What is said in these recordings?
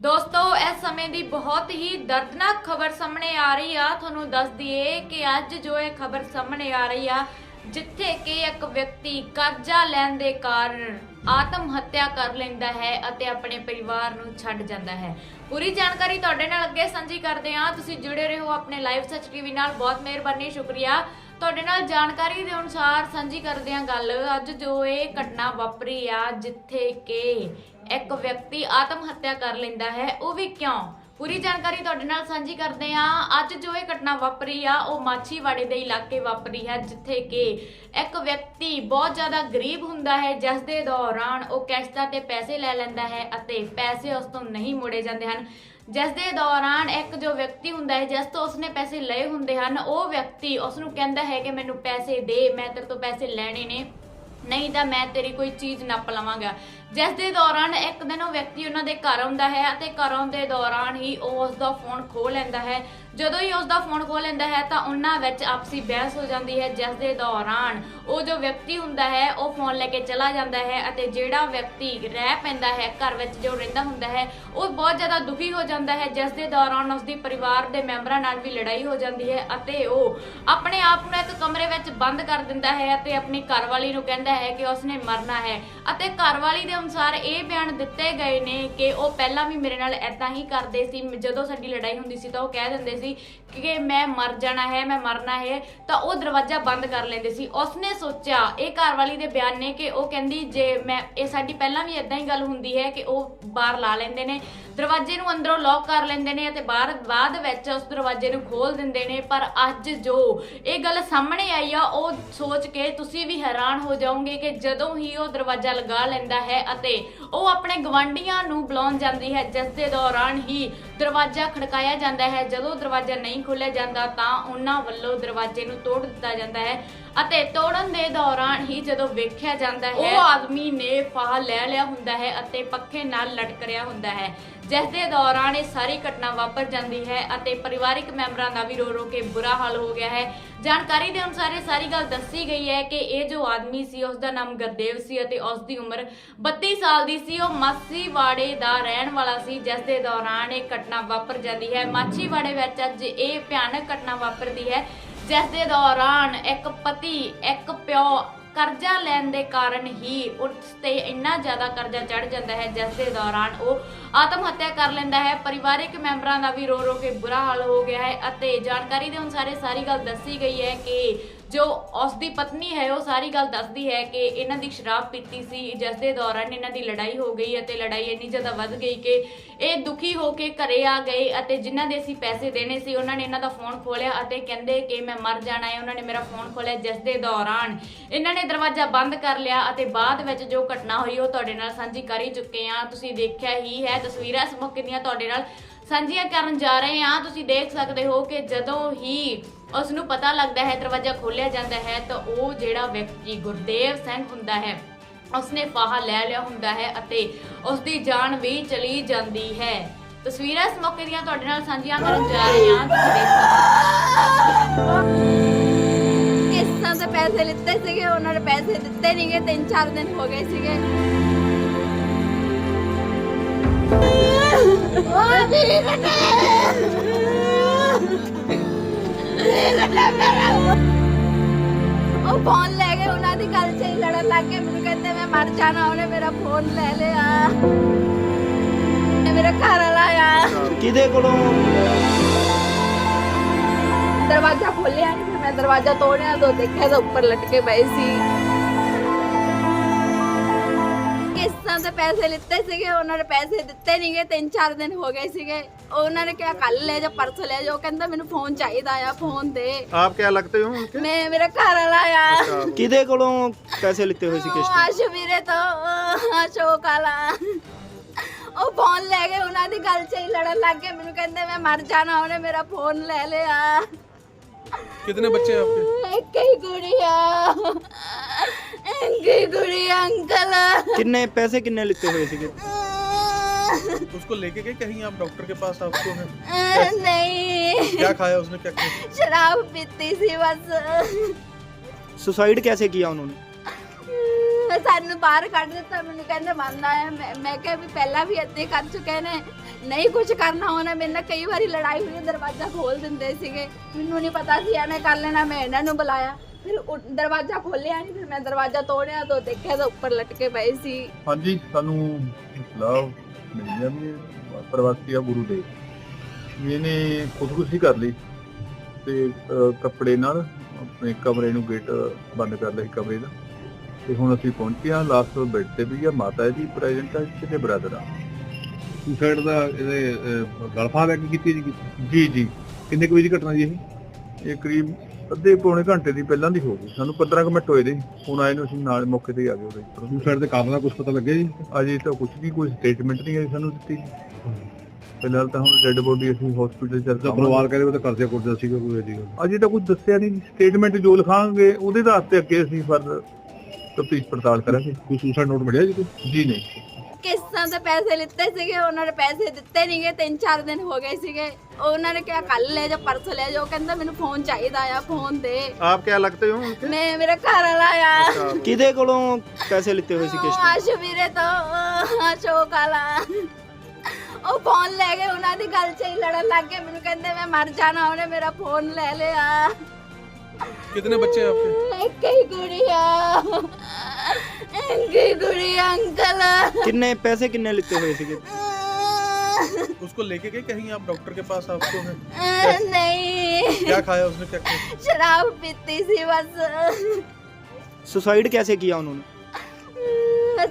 ਦੋਸਤੋ, ਇਸ ਸਮੇਂ ਦੀ ਬਹੁਤ ਹੀ ਦਰਦਨਾਕ ਖਬਰ ਸਾਹਮਣੇ ਆ ਰਹੀ ਆ। ਤੁਹਾਨੂੰ ਦੱਸ ਦਈਏ ਕਿ ਅੱਜ ਜੋ ਇਹ ਖਬਰ ਸਾਹਮਣੇ ਆ ਰਹੀ ਆ, ਜਿੱਥੇ ਕਿ ਇੱਕ ਵਿਅਕਤੀ ਕਰਜ਼ਾ ਲੈਣ ਦੇ ਕਾਰਨ ਆਤਮ ਹੱਤਿਆ ਕਰ ਲੈਂਦਾ ਹੈ ਅਤੇ ਆਪਣੇ ਪਰਿਵਾਰ ਨੂੰ ਛੱਡ ਜਾਂਦਾ ਹੈ। ਪੂਰੀ ਜਾਣਕਾਰੀ ਤੁਹਾਡੇ ਨਾਲ ਅੱਗੇ ਸਾਂਝੀ ਕਰਦੇ ਹਾਂ। ਤੁਸੀਂ ਜੁੜੇ ਰਹੋ ਆਪਣੇ ਲਾਈਵ ਸੱਚ ਟੀਵੀ ਨਾਲ। ਬਹੁਤ ਮਿਹਰਬਾਨੀ, ਸ਼ੁਕਰੀਆ। ਤੁਹਾਡੇ ਨਾਲ ਜਾਣਕਾਰੀ ਦੇ ਅਨੁਸਾਰ ਸਾਂਝੀ ਕਰਦੇ ਹਾਂ ਗੱਲ। ਅੱਜ ਜੋ ਇਹ ਘਟਨਾ ਵਾਪਰੀ ਆ, ਜਿੱਥੇ ਕਿ ਇੱਕ ਵਿਅਕਤੀ ਆਤਮ ਹੱਤਿਆ ਕਰ ਲੈਂਦਾ ਹੈ, ਉਹ ਵੀ ਕਿਉਂ? ਪੂਰੀ ਜਾਣਕਾਰੀ ਤੁਹਾਡੇ ਨਾਲ ਸਾਂਝੀ ਕਰਦੇ ਹਾਂ। ਅੱਜ ਜੋ ਇਹ ਘਟਨਾ ਵਾਪਰੀ ਆ, ਉਹ ਮਾਛੀਵਾੜੇ ਦੇ ਇਲਾਕੇ ਵਾਪਰੀ ਹੈ, ਜਿੱਥੇ ਕਿ ਇੱਕ ਵਿਅਕਤੀ ਬਹੁਤ ਜ਼ਿਆਦਾ ਗਰੀਬ ਹੁੰਦਾ ਹੈ ਜਿਸ ਦੇ ਦੌਰਾਨ ਉਹ ਕਿਸ਼ਤਾਂ ਤੇ ਪੈਸੇ ਲੈ ਲੈਂਦਾ ਹੈ ਅਤੇ ਪੈਸੇ ਉਸ ਤੋਂ ਨਹੀਂ ਮੋੜੇ ਜਾਂਦੇ ਹਨ। ਜਿਸ ਦੇ ਦੌਰਾਨ ਇੱਕ ਜੋ ਵਿਅਕਤੀ ਹੁੰਦਾ ਹੈ, ਜਿਸ ਤੋਂ ਉਸਨੇ ਪੈਸੇ ਲਏ ਹੁੰਦੇ ਹਨ, ਉਹ ਵਿਅਕਤੀ ਉਸ ਨੂੰ ਕਹਿੰਦਾ ਹੈ ਕਿ ਮੈਨੂੰ ਪੈਸੇ ਦੇ, ਮੈਂ ਤੇਰੇ ਤੋਂ ਪੈਸੇ ਲੈਣੇ ਨੇ। ਨਹੀਂ ਤਾਂ ਮੈਂ ਤੇਰੀ ਕੋਈ ਚੀਜ਼ ਨੱਪ ਲਵਾਂਗਾ। ਜਿਸ ਦੇ ਦੌਰਾਨ ਇੱਕ ਦਿਨ ਉਹ ਵਿਅਕਤੀ ਉਹਨਾਂ ਦੇ ਘਰ ਆਉਂਦਾ ਹੈ ਅਤੇ ਘਰ ਆਉਣ ਦੇ ਦੌਰਾਨ ਹੀ ਉਹ ਉਸ ਦਾ ਫੋਨ ਖੋਹ ਲੈਂਦਾ ਹੈ। ਜਦੋਂ ਹੀ ਉਸ ਦਾ ਫੋਨ ਖੋਹ ਲੈਂਦਾ ਹੈ ਤਾਂ ਉਹਨਾਂ ਵਿੱਚ ਆਪਸੀ ਬਹਿਸ ਹੋ ਜਾਂਦੀ ਹੈ, ਜਿਸ ਦੇ ਦੌਰਾਨ ਉਹ ਜੋ ਵਿਅਕਤੀ ਹੁੰਦਾ ਹੈ, ਉਹ ਫੋਨ ਲੈ ਕੇ ਚਲਾ ਜਾਂਦਾ ਹੈ ਅਤੇ ਜਿਹੜਾ ਵਿਅਕਤੀ ਰਹਿ ਪੈਂਦਾ ਹੈ ਘਰ ਵਿੱਚ ਜੋ ਰਹਿੰਦਾ ਹੁੰਦਾ ਹੈ, ਉਹ ਬਹੁਤ ਜ਼ਿਆਦਾ ਦੁਖੀ ਹੋ ਜਾਂਦਾ ਹੈ। ਜਿਸ ਦੇ ਦੌਰਾਨ ਉਸ ਦੀ ਪਰਿਵਾਰ ਦੇ ਮੈਂਬਰਾਂ ਨਾਲ ਵੀ ਲੜਾਈ ਹੋ ਜਾਂਦੀ ਹੈ ਅਤੇ ਉਹ ਆਪਣੇ ਆਪ ਨੂੰ ਇੱਕ ਕਮਰੇ ਵਿੱਚ ਬੰਦ ਕਰ ਦਿੰਦਾ ਹੈ ਅਤੇ ਆਪਣੀ ਘਰਵਾਲੀ ਨੂੰ ਕਹਿੰਦਾ ਹੈ ਕਿ ਉਸਨੇ ਮਰਨਾ ਹੈ। ਅਤੇ ਘਰਵਾਲੀ ਦੇ ਅਨੁਸਾਰ ਇਹ ਬਿਆਨ ਦਿੱਤੇ ਗਏ ਨੇ ਕਿ ਉਹ ਪਹਿਲਾਂ ਵੀ ਮੇਰੇ ਨਾਲ ਐਦਾਂ ਹੀ ਕਰਦੇ ਸੀ। ਜਦੋਂ ਸਾਡੀ ਲੜਾਈ ਹੁੰਦੀ ਸੀ ਤਾਂ ਉਹ ਕਹਿ ਦਿੰਦੇ ਸੀ ਕਿ ਮੈਂ ਮਰ ਜਾਣਾ ਹੈ, ਮੈਂ ਮਰਨਾ ਹੈ, ਤਾਂ ਉਹ ਦਰਵਾਜ਼ਾ ਬੰਦ ਕਰ ਲੈਂਦੇ ਸੀ। ਉਸਨੇ ਸੋਚਿਆ, ਇਹ ਘਰਵਾਲੀ ਦੇ ਬਿਆਨ ਨੇ ਕਿ ਉਹ ਕਹਿੰਦੀ, ਜੇ ਮੈਂ, ਇਹ ਸਾਡੀ ਪਹਿਲਾਂ ਵੀ ਐਦਾਂ ਹੀ ਗੱਲ ਹੁੰਦੀ ਹੈ ਕਿ ਉਹ ਬਾਹਰ ਲਾ ਲੈਂਦੇ ਨੇ ਦਰਵਾਜ਼ੇ ਨੂੰ ਅੰਦਰੋਂ ਲੌਕ ਕਰ ਲੈਂਦੇ ਨੇ ਅਤੇ ਬਾਹਰ, ਬਾਅਦ ਵਿੱਚ ਉਸ ਦਰਵਾਜ਼ੇ ਨੂੰ ਖੋਲ ਦਿੰਦੇ ਨੇ, ਪਰ ਅੱਜ ਜੋ ਇਹ ਗੱਲ ਸਾਹਮਣੇ ਆਈ ਆ, ਉਹ ਸੋਚ ਕੇ ਤੁਸੀਂ ਵੀ ਹੈਰਾਨ ਹੋ ਜਾਓਗੇ ਕਿ ਜਦੋਂ ਹੀ ਉਹ ਦਰਵਾਜ਼ਾ ਲਗਾ ਲੈਂਦਾ ਹੈ ਅਤੇ ਉਹ ਆਪਣੇ ਗਵਾਂਢੀਆਂ ਨੂੰ ਬੁਲਾਉਣ ਜਾਂਦੀ ਹੈ, ਜਿਸ ਦੇ ਦੌਰਾਨ ਹੀ ਦਰਵਾਜ਼ਾ ਖੜਕਾਇਆ ਜਾਂਦਾ ਹੈ। ਜਦੋਂ ਦਰਵਾਜ਼ਾ ਨਹੀਂ ਖੋਲ੍ਹਿਆ ਜਾਂਦਾ ਤਾਂ ਉਹਨਾਂ ਵੱਲੋਂ ਦਰਵਾਜ਼ੇ ਨੂੰ ਤੋੜ ਦਿੱਤਾ ਜਾਂਦਾ ਹੈ ਅਤੇ ਤੋੜਨ ਦੇ ਦੌਰਾਨ ਹੀ ਜਦੋਂ ਵੇਖਿਆ ਜਾਂਦਾ ਹੈ ਉਹ ਆਦਮੀ ਨੇ ਫਾਹ ਲੈ ਲਿਆ ਹੁੰਦਾ ਹੈ ਅਤੇ ਪੱਖੇ ਨਾਲ ਲਟਕ ਰਿਹਾ ਹੁੰਦਾ ਹੈ। ਜਿਸ ਦੇ ਦੌਰਾਨ ਇਹ ਸਾਰੀ ਘਟਨਾ ਵਾਪਰ ਜਾਂਦੀ ਹੈ ਅਤੇ ਪਰਿਵਾਰਿਕ ਮੈਂਬਰਾਂ ਦਾ ਵੀ ਰੋ ਰੋ ਕੇ ਬੁਰਾ ਹਾਲ ਹੋ ਗਿਆ ਹੈ। ਜਾਣਕਾਰੀ ਦੇ ਅਨੁਸਾਰ ਇਹ ਸਾਰੀ ਗੱਲ ਦੱਸੀ ਗਈ ਹੈ ਕਿ ਇਹ ਜੋ ਆਦਮੀ ਸੀ ਉਸ ਦਾ ਨਾਮ ਗੁਰਦੇਵ ਸੀ ਅਤੇ ਉਸ ਦੀ ਉਮਰ 32 ਸਾਲ ਦੀ ਸੀ। ਉਹ ਮਾਸੀਵਾੜੇ ਦਾ ਰਹਿਣ ਵਾਲਾ ਸੀ, ਜਿਸ ਦੇ ਦੌਰਾਨ ਇਹ ਘਟਨਾ ਵਾਪਰ ਜਾਂਦੀ ਹੈ। ਮਾਛੀਵਾੜੇ ਵਿੱਚ ਅੱਜ ਇਹ ਭਿਆਨਕ ਘਟਨਾ ਵਾਪਰਦੀ ਹੈ, ਜਿਸ ਦੇ ਦੌਰਾਨ ਇੱਕ ਪਤੀ, ਇੱਕ ਪਿਓ ਕਰਜ਼ਾ ਲੈਣ ਦੇ ਕਾਰਨ ਹੀ ਉਸ ਤੇ ਇੰਨਾ ਜ਼ਿਆਦਾ ਕਰਜ਼ਾ ਚੜ ਜਾਂਦਾ ਹੈ, ਜਿਸ ਦੇ ਦੌਰਾਨ ਉਹ ਆਤਮ ਹੱਤਿਆ ਕਰ ਲੈਂਦਾ ਹੈ। ਪਰਿਵਾਰਕ ਮੈਂਬਰਾਂ ਦਾ ਵੀ ਰੋ ਰੋ ਕੇ ਬੁਰਾ ਹਾਲ ਹੋ ਗਿਆ ਹੈ ਅਤੇ ਜਾਣਕਾਰੀ ਦੇ ਅਨੁਸਾਰ ਇਹ ਸਾਰੀ ਗੱਲ ਦੱਸੀ ਗਈ ਹੈ ਕਿ ਜੋ ਉਸ ਦੀ ਪਤਨੀ ਹੈ, ਉਹ ਸਾਰੀ ਗੱਲ ਦੱਸਦੀ ਹੈ ਕਿ ਇਹਨਾਂ ਦੀ ਸ਼ਰਾਬ ਪੀਤੀ ਸੀ, ਜਿਸ ਦੇ ਦੌਰਾਨ ਇਹਨਾਂ ਦੀ ਲੜਾਈ ਹੋ ਗਈ ਅਤੇ ਲੜਾਈ ਇੰਨੀ ਜ਼ਿਆਦਾ ਵੱਧ ਗਈ ਕਿ ਇਹ ਦੁਖੀ ਹੋ ਕੇ ਘਰੇ ਆ ਗਏ ਅਤੇ ਜਿਨ੍ਹਾਂ ਦੇ ਅਸੀਂ ਪੈਸੇ ਦੇਣੇ ਸੀ, ਉਹਨਾਂ ਨੇ ਇਹਨਾਂ ਦਾ ਫੋਨ ਖੋਲਿਆ ਅਤੇ ਕਹਿੰਦੇ ਕਿ ਮੈਂ ਮਰ ਜਾਣਾ ਹੈ। ਉਹਨਾਂ ਨੇ ਮੇਰਾ ਫੋਨ ਖੋਲਿਆ ਜਿਸ ਦੇ ਦੌਰਾਨ ਇਹਨਾਂ ਨੇ ਦਰਵਾਜ਼ਾ ਬੰਦ ਕਰ ਲਿਆ ਅਤੇ ਬਾਅਦ ਵਿੱਚ ਜੋ ਘਟਨਾ ਹੋਈ, ਉਹ ਤੁਹਾਡੇ ਨਾਲ ਸਾਂਝੀ ਕਰ ਹੀ ਚੁੱਕੇ ਆ ਤੁਸੀਂ ਦੇਖਿਆ ਹੀ ਹੈ, ਤਸਵੀਰਾਂ ਇਸ ਮੌਕੇ ਦੀਆਂ ਤੁਹਾਡੇ ਨਾਲ ਸਾਂਝੀਆਂ ਕਰਨ ਜਾ ਰਹੇ ਹਾਂ। ਤੁਸੀਂ ਦੇਖ ਸਕਦੇ ਹੋ ਕਿ ਜਦੋਂ ਹੀ ਉਸ ਨੂੰ ਪਤਾ ਲੱਗਦਾ ਹੈ ਦਰਵਾਜ਼ਾ ਖੋਲ੍ਹਿਆ ਜਾਂਦਾ ਹੈ ਤਾਂ ਉਹ ਜਿਹੜਾ ਵਿਅਕਤੀ ਗੁਰਦੇਵ ਸਿੰਘ ਹੁੰਦਾ ਹੈ ਉਸਨੇ ਫਾਹਾ ਲੈ ਲਿਆ ਹੁੰਦਾ ਹੈ ਅਤੇ ਉਸ ਦੀ ਜਾਨ ਵੀ ਚਲੀ ਜਾਂਦੀ ਹੈ। ਤਸਵੀਰਾਂ ਇਸ ਮੌਕੇ ਦੀਆਂ ਤੁਹਾਡੇ ਨਾਲ ਸਾਂਝੀਆਂ ਕਰਨ ਜਾ ਰਹੇ ਹਾਂ। ਤੁਸੀਂ ਦੇਖ ਸਕਦੇ ਕਿਸ਼ਤਾਂ ਤੇ ਪੈਸੇ ਲਿੱਤੇ ਸੀਗੇ ਉਹਨਾਂ ਨੇ ਪੈਸੇ ਦਿੱਤੇ ਨਹੀਂਗੇ ਤਿੰਨ ਚਾਰ ਦਿਨ ਹੋ ਗਏ ਸੀਗੇ। ਉਹ ਵੀਰੇ ਉਹ ਮੈਨੂੰ ਕਹਿੰਦੇ ਮੈਂ ਮਰ ਜਾਣਾ ਉਹਨੇ ਮੇਰਾ ਫੋਨ ਲੈ ਲਿਆ ਤੇ ਮੇਰਾ ਘਰ ਵਾਲਾ ਆ ਕਿਹਦੇ ਕੋਲੋਂ ਦਰਵਾਜ਼ਾ ਖੋਲਿਆ ਨਹੀਂ ਫਿਰ ਮੈਂ ਦਰਵਾਜ਼ਾ ਤੋੜਿਆ ਤਾਂ ਦੇਖਿਆ ਤਾਂ ਉੱਪਰ ਲਟਕੇ ਪਏ ਸੀ ਕਿਸ਼ਤਾਂ ਤੇ ਪੈਸੇ ਲਿੱਤੇ ਸੀਗੇ ਉਹਨਾਂ ਨੇ ਪੈਸੇ ਦਿੱਤੇ ਨਹੀਂਗੇ ਤਿੰਨ ਚਾਰ ਦਿਨ ਹੋ ਗਏ ਸੀਗੇ ਉਹਨਾਂ ਨੇ ਕਿਹਾ ਕੱਲ ਲੈ ਜਾ ਪਰਸ ਲੈ ਜਾ ਉਹ ਕਹਿੰਦਾ ਮੈਨੂੰ ਫੋਨ ਚਾਹੀਦਾ ਆ ਫੋਨ ਦੇ आप क्या लगते हो उनके ਮੈਂ ਮੇਰਾ ਘਰ ਵਾਲਾ ਆ ਕਿਹਦੇ ਕੋਲੋਂ ਪੈਸੇ ਲਿੱਤੇ ਹੋਏ ਸੀ ਕਿਸ਼ਤ ਆਸ਼ ਵੀਰੇ ਤੋਂ ਅਸ਼ੋਕ ਵਾਲਾ ਉਹ ਫੋਨ ਲੈ ਗਏ ਉਹਨਾਂ ਦੀ ਗੱਲ 'ਚ ਹੀ ਲੜਨ ਲੱਗ ਗਏ ਮੈਨੂੰ ਕਹਿੰਦੇ ਮੈਂ ਮਰ ਜਾਣਾ ਉਹਨੇ ਮੇਰਾ ਫੋਨ ਲੈ ਲਿਆ कितने बच्चे हैं आपके ਇੱਕ ਹੀ ਗੁੜੀਆ ਇੱਕ ਹੀ ਗੁੜੀਆ ਅੰਕਲ ਕਿੰਨੇ ਪੈਸੇ ਕਿੰਨੇ ਲਿੱਤੇ ਹੋਏ ਸੀਗੇ उसको लेके गए कहीं आप डॉक्टर के पास आपको है ਅਹ, ਨਹੀਂ क्या खाया उसने क्या खाया ਸ਼ਰਾਬ ਪੀਤੀ ਸੀ ਬਸ सुसाइड कैसे किया उन्होंने ਮੈਂ ਸਾਨੂੰ ਬਾਹਰ ਕੱਢ ਦਿੱਤਾ ਮੈਨੂੰ ਕਹਿੰਦੇ ਮੰਨਦਾ ਆ ਮੈਂ ਮੈਂ ਕਿਹਾ ਵੀ ਪਹਿਲਾਂ ਵੀ ਏਦਾਂ ਹੀ ਕਰ ਚੁੱਕੇ ਨੇ ਨਹੀਂ ਕੁਝ ਕਰਨਾ ਹੋਣਾ ਮੇਰੇ ਨਾਲ ਕਈ ਵਾਰੀ ਲੜਾਈ ਹੋਈ ਦਰਵਾਜ਼ਾ ਖੋਲ ਦਿੰਦੇ ਸੀਗੇ ਮੈਨੂੰ ਨਹੀਂ ਪਤਾ ਸੀ ਐਵੇਂ ਕਰ ਲੈਣਾ ਮੈਂ ਇਹਨਾਂ ਨੂੰ ਬੁਲਾਇਆ ਫਿਰ ਉਹ ਦਰਵਾਜ਼ਾ ਖੋਲਿਆ ਨਹੀਂ ਫਿਰ ਮੈਂ ਦਰਵਾਜ਼ਾ ਤੋੜਿਆ ਤਾਂ ਦੇਖਿਆ ਤਾਂ ਉੱਪਰ ਲਟਕੇ ਪਏ ਸੀ ਹਾਂਜੀ ਸਾਨੂੰ ਇਤਲਾਹ ਮਿਲੀ ਆ ਵੀ ਪ੍ਰਵਾਸੀ ਆ ਗੁਰੂ ਦੇ। ਵੀ ਇਹਨੇ ਖੁਦਕੁਸ਼ੀ ਕਰ ਲਈ ਤੇ ਕੱਪੜੇ ਨਾਲ ਆਪਣੇ ਕਮਰੇ ਨੂੰ ਗੇਟ ਬੰਦ ਕਰ ਲਿਆ ਸੀ ਕਮਰੇ ਦਾ। ਤੇ ਹੁਣ ਅਸੀਂ ਪਹੁੰਚੇ ਹਾਂ ਲਾਸਟ ਬੈੱਡ ਤੇ ਵੀ ਆ ਮਾਤਾ ਜੀ ਪ੍ਰੈਜ਼ੈਂਟ ਆ ਤੇ ਬ੍ਰਦਰ ਆ। ਸੁਸਾਈਡ ਦਾ ਇਹਦੇ ਗਲਫਾ ਲੈ ਕੇ ਕੀਤੀ ਜੀ ਜੀ ਜੀ। ਕਿੰਨੇ ਕੁ ਵਜੇ ਘਟਨਾ ਜੀ ਇਹ? ਇਹ ਕਰੀਬ ਅੱਧੇ ਪੌਣੇ ਘੰਟੇ ਦੀ ਪਹਿਲਾਂ ਦੀ ਹੋ ਗਈ। ਸਾਨੂੰ 15 ਕੁ ਮਿੰਟ ਹੋਏ ਦੇ। ਹੁਣ ਆਏ ਨੂੰ ਅਸੀਂ ਨਾਲ ਮੌਕੇ ਤੇ ਹੀ ਆ ਗਏ ਉਹਦੇ ਸੁਸਾਈਡ ਦੇ ਕਾਰਨ ਦਾ ਕੁਝ ਪਤਾ ਲੱਗਿਆ ਜੀ? ਅਜੇ ਤਾਂ ਕੁਝ ਵੀ ਕੋਈ ਸਟੇਟਮੈਂਟ ਨਹੀਂ ਆਈ ਸਾਨੂੰ ਦਿੱਤੀ ਫਿਲਹਾਲ ਤਾਂ ਹੁਣ ਡੈੱਡ ਬੋਡੀ ਅਸੀਂ ਹਸਪੀਟਲ ਚ ਤਾਂ ਰਖਾਵਾਂਗੇ ਪਰਿਵਾਰ ਕਹਿੰਦੇ ਉਹ ਤਾਂ ਕਰਜ਼ਾ ਕੁਰਜ਼ਾ ਸੀਗਾ ਕੋਈ ਜੀ ਅਜੇ ਤਾਂ ਕੁਝ ਦੱਸਿਆ ਨਹੀਂ ਸਟੇਟਮੈਂਟ ਜੋ ਲਿਖਾਂਗੇ ਉਹਦੇ ਆਧਾਰ ਤੇ ਅੱਗੇ ਅਸੀਂ ਫਰਦਰ ਤਫਤੀਸ਼ ਪੜਤਾਲ ਕਰਾਂਗੇ। ਕੋਈ ਸੁਸਾਈਡ ਨੋਟ ਮਿਲਿਆ ਜੀ ਕੋਈ? ਜੀ ਨਹੀਂ। ਕਿਸ਼ਤਾਂ ਦੇ ਪੈਸੇ ਲਿੱਤੇ ਸੀਗੇ ਉਹਨਾਂ ਨੇ ਪੈਸੇ ਦਿੱਤੇ ਨਹੀਂਗੇ ਤਿੰਨ ਚਾਰ ਦਿਨ ਹੋ ਗਏ ਸੀਗੇ ਉਹਨਾਂ ਨੇ ਕਿਹਾ ਕੱਲ ਲੈ ਜਾ ਪਰਸੋਂ ਲੈ ਜਾ ਉਹ ਕਹਿੰਦਾ ਮੈਨੂੰ ਫੋਨ ਚਾਹੀਦਾ ਆ ਫੋਨ ਦੇ ਆਪ ਕਿਆ ਲੱਗਤੇ ਹੋ उनके? ਮੈਂ ਮੇਰੇ ਘਰ ਵਾਲਾ ਆ ਕਿਹਦੇ ਕੋਲੋਂ ਪੈਸੇ ਲਿੱਤੇ ਹੋਏ ਸੀ ਕਿਸ਼ਤ ਆਸ਼ ਵੀਰੇ ਤੋਂ ਅਸ਼ੋਕ ਵਾਲਾ ਉਹ ਫੋਨ ਲੈ ਗਏ ਉਹਨਾਂ ਦੀ ਗੱਲ 'ਚ ਹੀ ਲੜਨ ਲੱਗ ਗਏ ਮੈਨੂੰ ਕਹਿੰਦੇ ਮੈਂ ਮਰ ਜਾਣਾ ਉਹਨੇ ਮੇਰਾ ਫੋਨ ਲੈ ਲਿਆ ਕਿੰਨੇ ਬੱਚੇ ਆ ਆਪਕੇ ਇੱਕ ਹੀ ਗੁੜੀਆ ਇੱਕ ਹੀ ਗੁੜੀਆ ਅੰਕਲ ਕਿੰਨੇ ਪੈਸੇ ਕਿੰਨੇ ਲਿੱਤੇ ਹੋਏ ਸੀਗੇ उसको लेके गए कहीं आप डॉक्टर के पास आपको है? ਨਹੀਂ क्या खाया उसने क्या खाया ਸ਼ਰਾਬ ਪੀਤੀ ਸੀ ਬਸ सुसाइड कैसे किया उन्होंने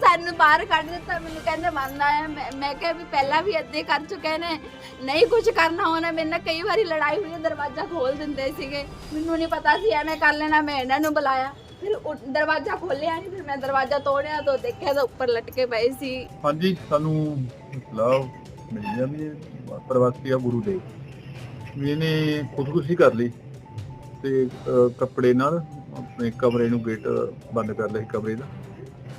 ਸਾਨੂੰ ਬਾਹਰ ਕੱਢ ਦਿੱਤਾ ਮੈਨੂੰ ਕਹਿੰਦੇ ਮੰਨਦਾ ਆ ਮੈਂ ਮੈਂ ਕਿਹਾ ਵੀ ਪਹਿਲਾਂ ਵੀ ਏਦਾਂ ਹੀ ਕਰ ਚੁੱਕੇ ਨੇ ਨਹੀਂ ਕੁਝ ਕਰਨਾ ਹੋਣਾ ਮੇਰੇ ਨਾਲ ਕਈ ਵਾਰੀ ਲੜਾਈ ਹੋਈ ਦਰਵਾਜ਼ਾ ਖੋਲ ਦਿੰਦੇ ਸੀਗੇ ਮੈਨੂੰ ਨਹੀਂ ਪਤਾ ਸੀ ਐਵੇਂ ਕਰ ਲੈਣਾ ਮੈਂ ਇਹਨਾਂ ਨੂੰ ਬੁਲਾਇਆ ਫਿਰ ਉਹ ਦਰਵਾਜ਼ਾ ਖੋਲਿਆ ਨਹੀਂ ਫਿਰ ਮੈਂ ਦਰਵਾਜ਼ਾ ਤੋੜਿਆ ਤਾਂ ਦੇਖਿਆ ਤਾਂ ਉੱਪਰ ਲਟਕੇ ਪਏ ਸੀ। ਹਾਂਜੀ ਸਾਨੂੰ ਇਤਲਾਹ ਮਿਲੀ ਆ ਵੀ ਪ੍ਰਵਾਸੀ ਆ ਗੁਰੂ ਦੇ। ਵੀ ਇਹਨੇ ਖੁਦਕੁਸ਼ੀ ਕਰ ਲਈ ਤੇ ਅਹ, ਕੱਪੜੇ ਨਾਲ ਆਪਣੇ ਕਮਰੇ ਨੂੰ ਗੇਟ ਬੰਦ ਕਰ ਲਿਆ ਸੀ ਕਮਰੇ ਦਾ।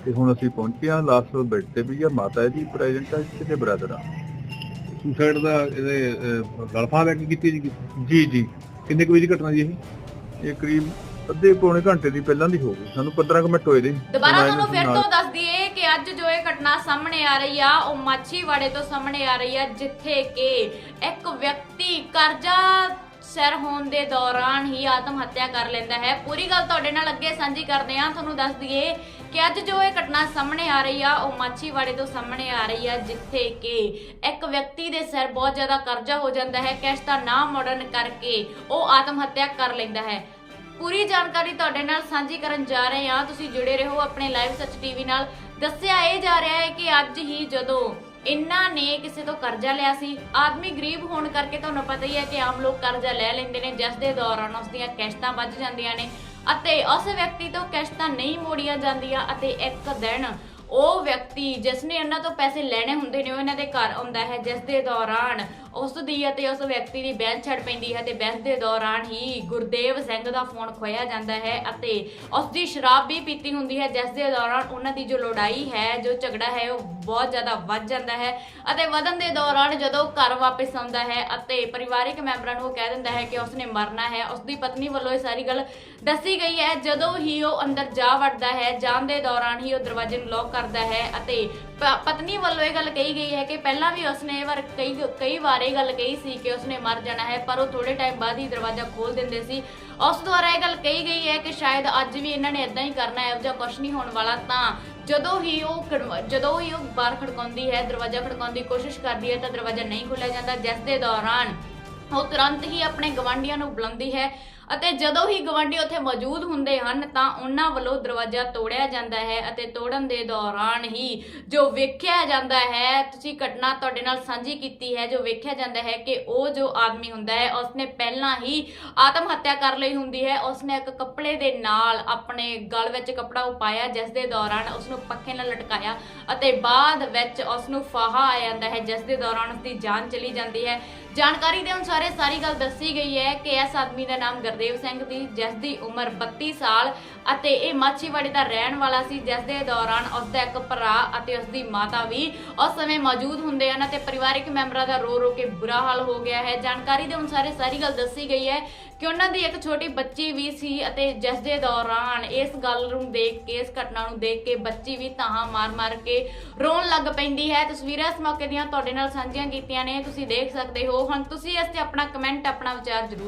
ਤੇ ਹੁਣ ਅਸੀਂ ਪਹੁੰਚੇ ਹਾਂ ਲਾਸਟ ਬੈੱਡ ਤੇ ਵੀ ਆ ਮਾਤਾ ਜੀ ਪ੍ਰੈਜ਼ੈਂਟ ਆ ਤੇ ਬ੍ਰਦਰ ਆ। ਸੁਸਾਈਡ ਦਾ ਇਹਦੇ ਗਲਫਾ ਲੈ ਕੇ ਕੀਤੀ ਜੀ ਜੀ ਜੀ। ਕਿੰਨੇ ਕੁ ਵਜੇ ਦੀ ਘਟਨਾ ਜੀ ਇਹ? ਇਹ ਕਰੀਬ ਅੱਧੇ ਪੌਣੇ ਘੰਟੇ ਦੀ ਪਹਿਲਾਂ ਦੀ ਹੋ ਗਈ। ਸਾਨੂੰ 15 ਕੁ ਮਿੰਟ ਹੋਏ ਦੇ। ਦੁਬਾਰਾ ਤੁਹਾਨੂੰ ਫਿਰ ਤੋਂ ਦੱਸ ਦਈਏ ਕਿ ਅੱਜ ਜੋ ਇਹ ਘਟਨਾ ਸਾਹਮਣੇ ਆ ਰਹੀ ਆ ਉਹ ਮਾਛੀਵਾੜੇ ਤੋਂ ਸਾਹਮਣੇ ਆ ਰਹੀ ਆ ਜਿੱਥੇ ਕਿ ਇੱਕ ਵਿਅਕਤੀ ਕਰਜ਼ਾ ਸਿਰ ਹੋਣ ਦੇ ਦੌਰਾਨ ਹੀ ਆਤਮ ਹੱਤਿਆ ਕਰ ਲੈਂਦਾ ਹੈ। ਪੂਰੀ ਗੱਲ ਤੁਹਾਡੇ ਨਾਲ ਅੱਗੇ ਸਾਂਝੀ ਕਰਦੇ ਆ ਤੁਹਾਨੂੰ ਦੱਸ ਦਈਏ ਕਿ ਅੱਜ ਜੋ ਇਹ ਘਟਨਾ ਸਾਹਮਣੇ ਆ ਰਹੀ ਆ ਉਹ ਮਾਛੀਵਾੜੇ ਤੋਂ ਸਾਹਮਣੇ ਆ ਰਹੀ ਆ ਜਿੱਥੇ ਕਿ ਇੱਕ ਵਿਅਕਤੀ ਦੇ ਸਿਰ ਬਹੁਤ ਜ਼ਿਆਦਾ ਕਰਜ਼ਾ ਹੋ ਜਾਂਦਾ ਹੈ। ਕੈਸ਼ ਦਾ ਨਾ ਮੋੜਨ ਕਰਕੇ ਉਹ ਆਤਮ ਹੱਤਿਆ ਕਰ ਲੈਂਦਾ ਹੈ। ਪੂਰੀ ਜਾਣਕਾਰੀ ਤੁਹਾਡੇ ਨਾਲ ਸਾਂਝੀ ਕਰਨ ਜਾ ਰਹੇ ਹਾਂ। ਤੁਸੀਂ ਜੁੜੇ ਰਹੋ ਆਪਣੇ ਲਾਈਵ ਸੱਚ ਟੀਵੀ ਨਾਲ। ਦੱਸਿਆ ਇਹ ਜਾ ਰਿਹਾ ਹੈ ਕਿ ਅੱਜ ਹੀ ਜਦੋਂ ਇਹਨਾਂ ਨੇ ਕਿਸੇ ਤੋਂ ਕਰਜ਼ਾ ਲਿਆ ਸੀ, ਆਦਮੀ ਗਰੀਬ ਹੋਣ ਕਰਕੇ ਤੁਹਾਨੂੰ ਪਤਾ ਹੀ ਹੈ ਕਿ ਆਮ ਲੋਕ ਕਰਜ਼ਾ ਲੈ ਲੈਂਦੇ ਨੇ, ਜਿਸ ਦੇ ਦੌਰਾਨ ਉਸ ਦੀਆਂ ਕਿਸ਼ਤਾਂ ਵੱਧ ਜਾਂਦੀਆਂ ਨੇ ਅਤੇ ਉਸ ਵਿਅਕਤੀ ਤੋਂ ਕਿਸ਼ਤਾਂ ਨਹੀਂ ਮੋੜੀਆਂ ਜਾਂਦੀਆਂ ਅਤੇ ਇੱਕ ਦਿਨ ਉਹ ਵਿਅਕਤੀ ਜਿਸ ਨੇ ਇਹਨਾਂ ਤੋਂ ਪੈਸੇ ਲੈਣੇ ਹੁੰਦੇ ਨੇ, ਉਹ ਇਹਨਾਂ ਦੇ ਘਰ ਆਉਂਦਾ ਹੈ, ਜਿਸ ਦੇ ਦੌਰਾਨ ਉਸ ਦੀ ਅਤੇ ਉਸ ਵਿਅਕਤੀ ਦੀ ਬਹਿਸ ਛੜ ਪੈਂਦੀ ਹੈ ਤੇ ਬਹਿਸ ਦੇ ਦੌਰਾਨ ਹੀ ਗੁਰਦੇਵ ਸਿੰਘ ਦਾ ਫੋਨ ਖੋਇਆ ਜਾਂਦਾ ਹੈ ਅਤੇ ਉਸ ਦੀ ਸ਼ਰਾਬ ਵੀ ਪੀਤੀ ਹੁੰਦੀ ਹੈ, ਜਿਸ ਦੇ ਦੌਰਾਨ ਉਹਨਾਂ ਦੀ ਜੋ ਲੜਾਈ ਹੈ, ਜੋ ਝਗੜਾ ਹੈ, ਉਹ ਬਹੁਤ ਜ਼ਿਆਦਾ ਵੱਧ ਜਾਂਦਾ ਹੈ ਅਤੇ ਵਧਣ ਦੇ ਦੌਰਾਨ ਜਦੋਂ ਘਰ ਵਾਪਸ ਆਉਂਦਾ ਹੈ ਅਤੇ ਪਰਿਵਾਰਿਕ ਮੈਂਬਰਾਂ ਨੂੰ ਉਹ ਕਹਿ ਦਿੰਦਾ ਹੈ ਕਿ ਉਸਨੇ ਮਰਨਾ ਹੈ, ਉਸ ਦੀ ਪਤਨੀ ਵੱਲੋਂ ਇਹ ਸਾਰੀ ਗੱਲ ਦੱਸੀ ਗਈ ਹੈ। ਜਦੋਂ ਹੀ ਉਹ ਅੰਦਰ ਜਾ ਵੜਦਾ ਹੈ, ਜਾਣ ਦੇ ਦੌਰਾਨ ਹੀ ਉਹ ਦਰਵਾਜ਼ੇ ਨੂੰ ਲੌਕ ਕਰਦਾ ਹੈ ਅਤੇ ਪਤਨੀ ਵੱਲੋਂ ਇਹ ਗੱਲ ਕਹੀ ਗਈ ਹੈ ਕਿ ਪਹਿਲਾਂ ਵੀ ਉਸਨੇ ਇਹ ਵਾਰ ਕਈ ਕਈ ਵਾਰ ਇਹ ਗੱਲ ਕਹੀ ਸੀ ਕਿ ਉਸਨੇ ਮਰ ਜਾਣਾ ਹੈ, ਪਰ ਉਹ ਥੋੜੇ ਟਾਈਮ ਬਾਅਦ ਹੀ ਦਰਵਾਜ਼ਾ ਖੋਲ ਦਿੰਦੇ ਸੀ। ਉਸ ਦੁਆਰਾ ਇਹ ਗੱਲ ਕਹੀ ਗਈ ਹੈ ਕਿ ਸ਼ਾਇਦ ਅੱਜ ਵੀ ਇਹਨਾਂ ਨੇ ਇਦਾਂ ਹੀ ਕਰਨਾ ਹੈ ਜਾਂ ਕੁਝ ਨਹੀਂ ਹੋਣ ਵਾਲਾ। ਤਾਂ ਜਦੋਂ ਹੀ ਉਹ ਖੜਵਾ- ਜਦੋਂ ਹੀ ਉਹ ਬਾਹਰ ਖੜਕਾਉਂਦੀ ਹੈ, ਦਰਵਾਜ਼ਾ ਖੜਕਾਉਣ ਦੀ ਕੋਸ਼ਿਸ਼ ਕਰਦੀ ਹੈ ਤਾਂ ਦਰਵਾਜ਼ਾ ਨਹੀਂ ਖੋਲ੍ਹਿਆ ਜਾਂਦਾ, ਜਿਸ ਦੇ ਦੌਰਾਨ ਉਹ ਤੁਰੰਤ ਹੀ ਆਪਣੇ ਗਵਾਂਢੀਆਂ ਨੂੰ ਬੁਲਾਉਂਦੀ ਹੈ। ਅਤੇ ਜਦੋਂ ਹੀ ਗਵਾਂਢੀ ਉੱਥੇ ਮੌਜੂਦ ਹੁੰਦੇ ਹਨ, ਤਾਂ ਉਹਨਾਂ ਵੱਲੋਂ ਦਰਵਾਜ਼ਾ ਤੋੜਿਆ ਜਾਂਦਾ ਹੈ ਅਤੇ ਤੋੜਨ ਦੇ ਦੌਰਾਨ ਹੀ ਜੋ ਵੇਖਿਆ ਜਾਂਦਾ ਹੈ, ਤੁਸੀਂ ਘਟਨਾ ਤੁਹਾਡੇ ਨਾਲ ਸਾਂਝੀ ਕੀਤੀ ਹੈ, ਜੋ ਵੇਖਿਆ ਜਾਂਦਾ ਹੈ ਕਿ ਉਹ ਜੋ ਆਦਮੀ ਹੁੰਦਾ ਹੈ, ਉਸਨੇ ਪਹਿਲਾਂ ਹੀ ਆਤਮ ਹੱਤਿਆ ਕਰ ਲਈ ਹੁੰਦੀ ਹੈ। ਉਸਨੇ ਇੱਕ ਕੱਪੜੇ ਦੇ ਨਾਲ ਆਪਣੇ ਗਲ ਵਿੱਚ ਕੱਪੜਾ ਉਪਾਇਆ, ਜਿਸ ਦੇ ਦੌਰਾਨ ਉਸਨੂੰ ਪੱਖੇ ਨਾਲ ਲਟਕਾਇਆ ਅਤੇ ਬਾਅਦ ਵਿੱਚ ਉਸਨੂੰ ਫਾਹਾ ਆ ਜਾਂਦਾ ਹੈ, ਜਿਸ ਦੇ ਦੌਰਾਨ ਉਸਦੀ ਜਾਨ ਚਲੀ ਜਾਂਦੀ ਹੈ। ਜਾਣਕਾਰੀ ਦੇ ਅਨੁਸਾਰ ਇਹ ਸਾਰੀ ਗੱਲ ਦੱਸੀ ਗਈ ਹੈ ਕਿ ਇਸ ਆਦਮੀ ਦਾ ਨਾਮ ਗੁਰਦੇਵ ਸਿੰਘ ਦੀ ਜਿਸ ਦੀ ਉਮਰ 32 ਸਾਲ ਅਤੇ ਇਹ ਮਾਛੀਵਾੜੀ ਦਾ ਰਹਿਣ ਵਾਲਾ ਸੀ, ਜਿਸ ਦੇ ਦੌਰਾਨ ਉਸ ਦਾ ਇੱਕ ਭਰਾ ਅਤੇ ਉਸ ਦੀ ਮਾਤਾ ਵੀ ਉਸ ਸਮੇਂ ਮੌਜੂਦ ਹੁੰਦੇ ਹਨ ਅਤੇ ਪਰਿਵਾਰਕ ਮੈਂਬਰਾਂ ਦਾ ਰੋ ਰੋ ਕੇ ਬੁਰਾ ਹਾਲ ਹੋ ਗਿਆ ਹੈ। ਜਾਣਕਾਰੀ ਦੇ ਅਨੁਸਾਰ ਇਹ ਸਾਰੀ ਗੱਲ ਦੱਸੀ ਗਈ ਹੈ ਕਿ ਉਹਨਾਂ ਦੀ ਇੱਕ ਛੋਟੀ ਬੱਚੀ ਵੀ ਸੀ ਅਤੇ ਜਿਸ ਦੇ ਦੌਰਾਨ ਇਸ ਗੱਲ ਨੂੰ ਦੇਖ ਕੇ, ਇਸ ਘਟਨਾ ਨੂੰ ਦੇਖ ਕੇ ਬੱਚੀ ਵੀ ਤਾਹਾਂ ਮਾਰ-ਮਾਰ ਕੇ ਰੋਣ ਲੱਗ ਪੈਂਦੀ ਹੈ। ਤਸਵੀਰਾਂ ਇਸ ਮੌਕੇ ਦੀਆਂ ਤੁਹਾਡੇ ਨਾਲ ਸਾਂਝੀਆਂ ਕੀਤੀਆਂ ਨੇ। ਤੁਸੀਂ ਦੇਖ ਸਕਦੇ ਹੋ ਹੁਣ ਤੁਸੀਂ ਇਸ ਤੇ ਆਪਣਾ ਕਮੈਂਟ ਆਪਣਾ ਵਿਚਾਰ ਜ਼ਰੂਰ